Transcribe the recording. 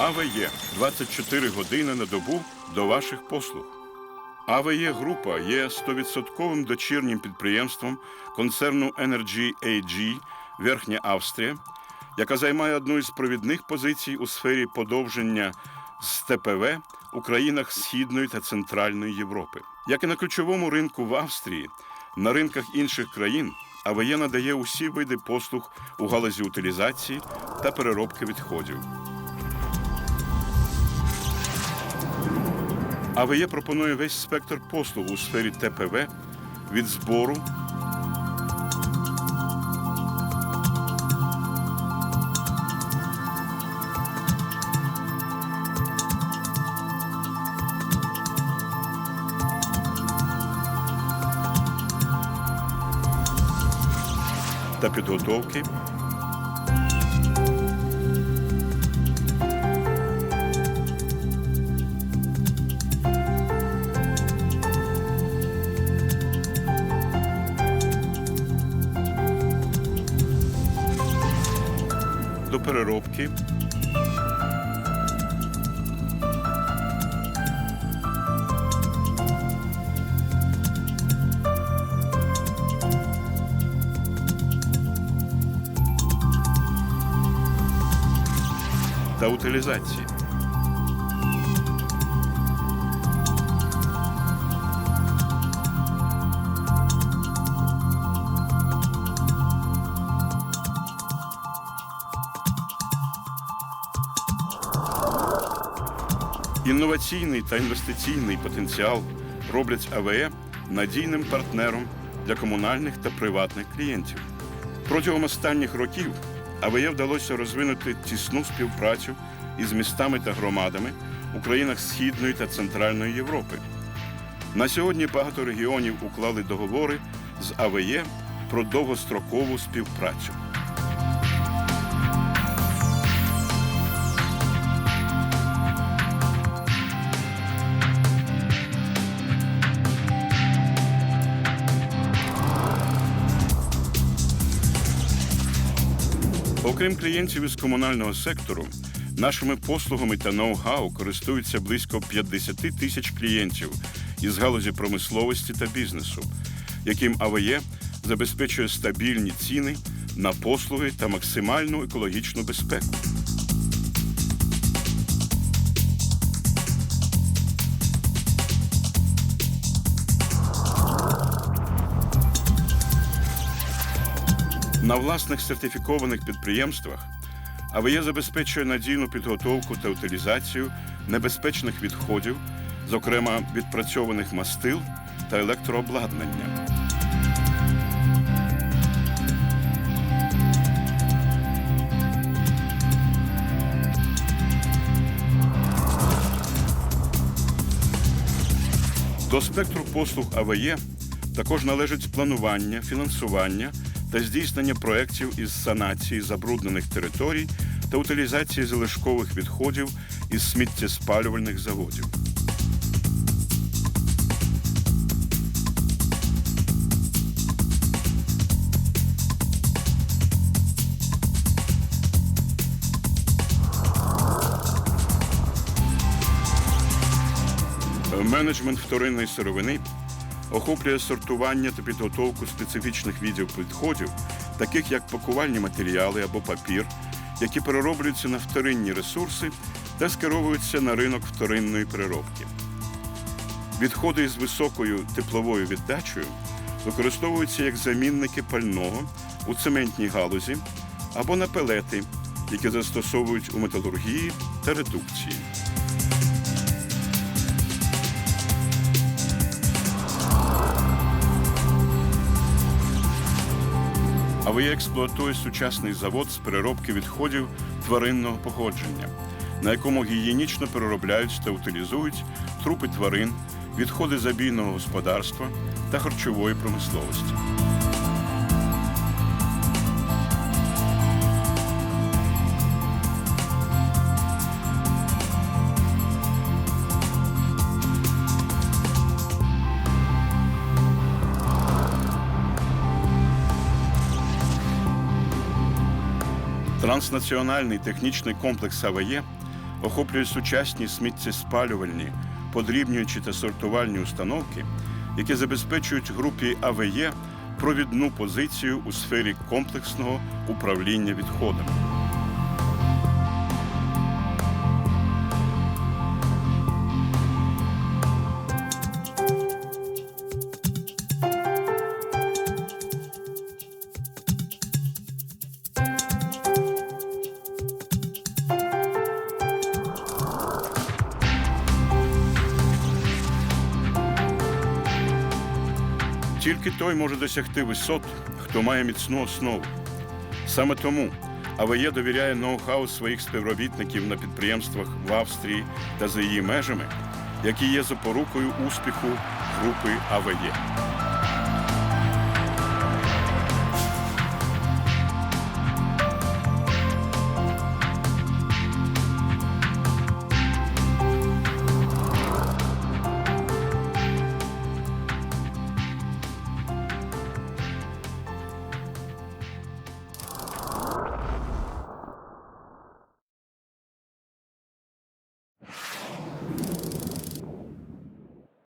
АВЕ 24 години на добу до ваших послуг. АВЕ Група є 100% дочірнім підприємством концерну Energy AG Верхня Австрія, яка займає одну із провідних позицій у сфері подовження з ТПВ у країнах Східної та Центральної Європи. Як і на ключовому ринку в Австрії, на ринках інших країн АВЕ надає усі види послуг у галузі утилізації та переробки відходів. АВЕ пропонує весь спектр послуг у сфері ТПВ від збору. Та підготовки переробки та утилізації. Інноваційний та інвестиційний потенціал роблять АВЕ надійним партнером для комунальних та приватних клієнтів. Протягом останніх років АВЕ вдалося розвинути тісну співпрацю із містами та громадами у країнах Східної та Центральної Європи. На сьогодні багато регіонів уклали договори з АВЕ про довгострокову співпрацю. Окрім клієнтів із комунального сектору, нашими послугами та ноу-хау користуються близько 50 тисяч клієнтів із галузі промисловості та бізнесу, яким АВЕ забезпечує стабільні ціни на послуги та максимальну екологічну безпеку. На власних сертифікованих підприємствах АВЕ забезпечує надійну підготовку та утилізацію небезпечних відходів, зокрема відпрацьованих мастил та електрообладнання. До спектру послуг АВЕ також належить планування, фінансування та здійснення проєктів із санації забруднених територій та утилізації залишкових відходів із сміттєспалювальних заводів. Менеджмент вторинної сировини охоплює сортування та підготовку специфічних видів відходів, таких як пакувальні матеріали або папір, які перероблюються на вторинні ресурси та скеровуються на ринок вторинної переробки. Відходи з високою тепловою віддачею використовуються як замінники пального у цементній галузі або на пелети, які застосовують у металургії та редукції. АВЕ експлуатує сучасний завод з переробки відходів тваринного походження, на якому гігієнічно переробляють та утилізують трупи тварин, відходи забійного господарства та харчової промисловості. Транснаціональний технічний комплекс АВЕ охоплює сучасні сміттєспалювальні, подрібнюючі та сортувальні установки, які забезпечують групі АВЕ провідну позицію у сфері комплексного управління відходами. Тільки той може досягти висот, хто має міцну основу. Саме тому АВЄ довіряє ноу-хау своїх співробітників на підприємствах в Австрії та за її межами, які є запорукою успіху групи АВЄ.